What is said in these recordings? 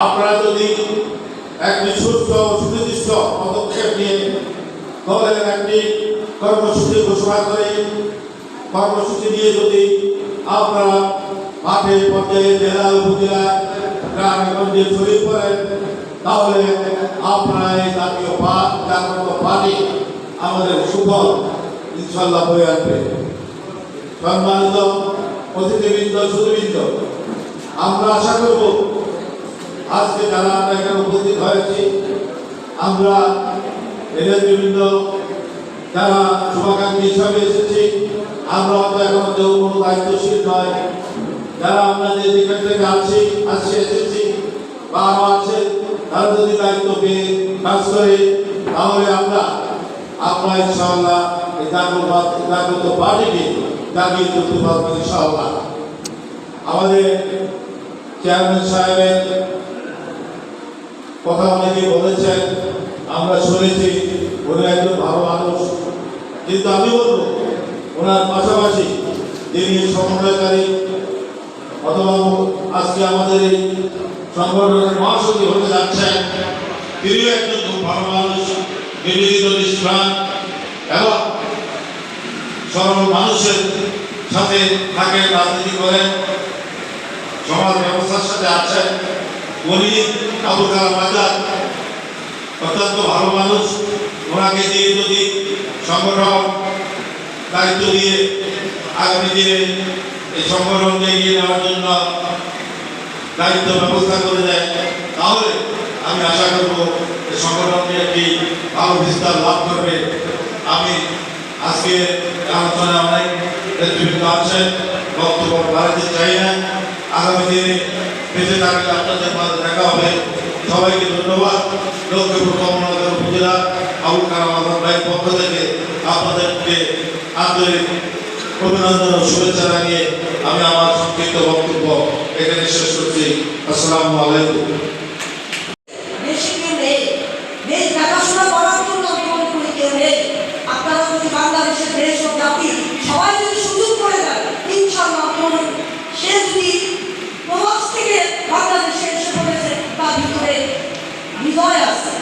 আপনারা যদি একটি সুস্থ সুনির্দিষ্ট পদক্ষেপ নিয়ে দলের একটি কর্মসূচি ঘোষণা করে, কর্মসূচি নিয়ে যদি আপনারা মাঠে পর্যায়ে জেলা, উপজেলা, গ্রামে গঞ্জে ছড়িয়ে পড়েন, তাহলে আপনারা এই জাতীয় পার্ট জাতীয় পার্টি আমাদের সুফল ইনশাল্লাহ বয়ে আনবে সম্মানিত অতিথিবৃন্দ সুদবৃন্দ আমরা আশা করব আজকে যারা আমরা এখানে উপস্থিত হয়েছি, আমরা এদের বিভিন্ন যারা শুভাকাঙ্ক্ষী হিসাবে এসেছি, আমরা হয়তো এখন কেউ কোনো দায়িত্বশীল নয়। যারা আমরা যে যেখান থেকে আছি আসছি এসেছি বা আরও আছে, তারা যদি দায়িত্ব পেয়ে কাজ করে, তাহলে আমরা আমরা ইনশাআল্লাহ জাগ্রত জাগ্রত পার্টিকে জাগিয়ে তুলতে পারব ইনশাআল্লাহ। আমাদের চেয়ারম্যান সাহেবের কথা অনেকে বলেছেন, আমরা শুনেছি, উনি একজন ভালো মানুষ। কিন্তু আমি বলব ওনার পাশাপাশি যিনি সমন্বয়কারী, অথবা আজকে আমাদের এই সংগঠনের মহাসচিব হতে যাচ্ছেন, তিনিও একজন খুব ভালো মানুষ বিবেচিত নিষ্প্রাণ এবং সরল মানুষের সাথে থাকেন, রাজনীতি করেন, সমাজ ব্যবস্থার সাথে আছেন। উনি আবু কালাম আজাদ অত্যন্ত ভালো মানুষ, ওনাকে দিয়ে যদি সংগঠন দায়িত্ব দিয়ে আগামী দিনে এই সংগঠনকে এগিয়ে নেওয়ার জন্য দায়িত্ব ব্যবস্থা করে দেয়, তাহলে আমি আশা করব এই সংগঠনটি একটি ভালো বিস্তার লাভ করবে। আমি আজকে আলোচনা অনেক নেতৃবৃন্দ আছেন, বক্তব্য বাড়াতে চাই না। আগামী দিনে বেঁচে থাকলে আপনাদের সবাইকে ধন্যবাদ। লক্ষ্মীপুর কমলনগর উপজেলা আবুল কালাম আজম ভাইয়ের পক্ষ থেকে আপনাদেরকে আন্তরিক অভিনন্দন ও শুভেচ্ছা জানিয়ে আমি আমার সংক্ষিপ্ত বক্তব্য এখানে শেষ করছি। আসসালামু আলাইকুম দেশে কেউ নেই দেশ দেখাশোনা করার জন্য আমি মনে করি কেউ নেই আপনারা যদি বাংলাদেশের দেশ ও জাতি সবাই যদি সুযোগ করে দেয় ইনশাল্লাহ আমি মনে করি সে যদি প্রবাস থেকে বাংলাদেশে এসে পড়েছে তার ভিতরে হৃদয় আছে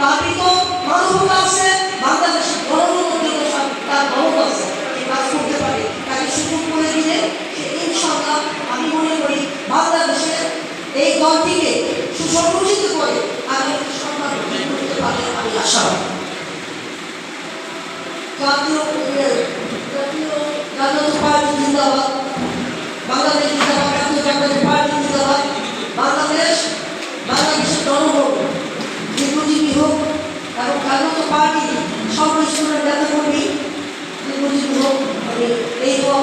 তার ভিতর মানবতা আছে বাংলাদেশের গণতন্ত্রের জন্য তার গণত আছে সে কাজ করতে পারে তাকে সুযোগ করে দিলে সে ইনশাল্লাহ আমি মনে করি বাংলাদেশের এই দলটিকে সুসংগঠিত করে আগামী সরকার গঠন করতে পারে আমি আশা রাখি। জাতীয় জাতীয় জাতীয় পার্টি জিন্দাবাদ। বাংলাদেশ জিন্দাবাদ, জাতীয় জাতীয় পার্টি জিন্দাবাদ। বাংলাদেশ বাংলাদেশের জনগণ দীর্ঘজীবী হোক এবং জাতীয় পার্টি সর্বস্তরের নেতা কর্মী দীর্ঘজীবী হোক। এই দোয়া